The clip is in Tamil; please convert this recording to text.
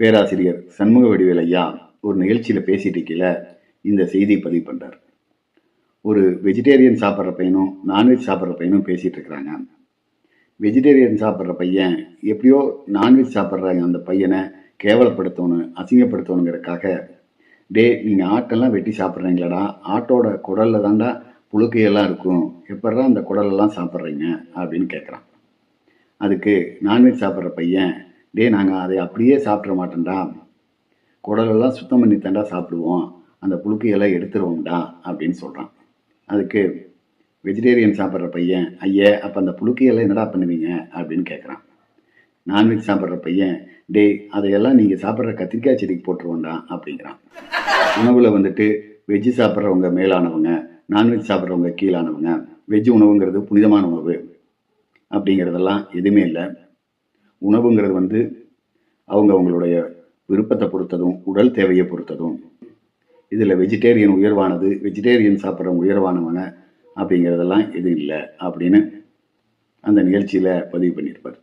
பேராசிரியர் சண்முக வடிவேல் ஐயா ஒரு நிகழ்ச்சியில் பேசிட்டு இருக்கையில இந்த செய்தி பதிவு பண்ணுறார் ஒரு வெஜிடேரியன் சாப்பிட்ற பையனும் நான்வெஜ் சாப்பிட்ற பையனும் பேசிகிட்டு இருக்கிறாங்க. வெஜிடேரியன் சாப்பிட்ற பையன் எப்படியோ நான்வெஜ் சாப்பிட்ற அந்த பையனை கேவலப்படுத்தணும் அசிங்கப்படுத்தணுங்கிறக்காக டே நீங்கள் ஆட்டெல்லாம் வெட்டி சாப்பிட்றீங்களாடா? ஆட்டோட குடலில் தாண்டா புழுக்கையெல்லாம் இருக்கும். எப்படா அந்த குடலெல்லாம் சாப்பிட்றீங்க? அப்படின்னு கேட்குறான் அதுக்கு நான்வெஜ் சாப்பிட்ற பையன் டே நாங்கள் அதை அப்படியே சாப்பிட்ற மாட்டோம்டா. குடலெல்லாம் சுத்தம் பண்ணி தாண்டா சாப்பிடுவோம். அந்த புழுக்கையெல்லாம் எடுத்துருவோம்டா அப்படின்னு சொல்கிறான் அதுக்கு வெஜிடேரியன் சாப்பிட்ற பையன் ஐயே அப்போ அந்த புழுக்கையெல்லாம் என்னடா பண்ணுவீங்க? அப்படின்னு கேட்குறான் நான்வெஜ் சாப்பிட்ற பையன் டேய் அதையெல்லாம் நீங்கள் சாப்பிட்ற கத்திரிக்காய் செடிக்கு போட்டுருவோண்டா அப்படிங்கிறான். உணவில் வந்துட்டு வெஜ்ஜு சாப்பிட்றவங்க மேலானவங்க நான்வெஜ் சாப்பிட்றவங்க கீழானவங்க வெஜ் உணவுங்கிறது புனிதமான உணவு அப்படிங்கிறதெல்லாம் எதுவுமே இல்லை. உணவுங்கிறது வந்து அவங்க அவங்களுடைய விருப்பத்தை பொறுத்ததும் உடல் தேவையை பொறுத்ததும். இதில் வெஜிடேரியன் உயர்வானது வெஜிடேரியன் சாப்பிட்றவங்க உயர்வானவங்க அப்படிங்கிறதெல்லாம் எதுவும் இல்லை அப்படின்னு அந்த நிகழ்ச்சியில் பதிவு பண்ணியிருப்பார்.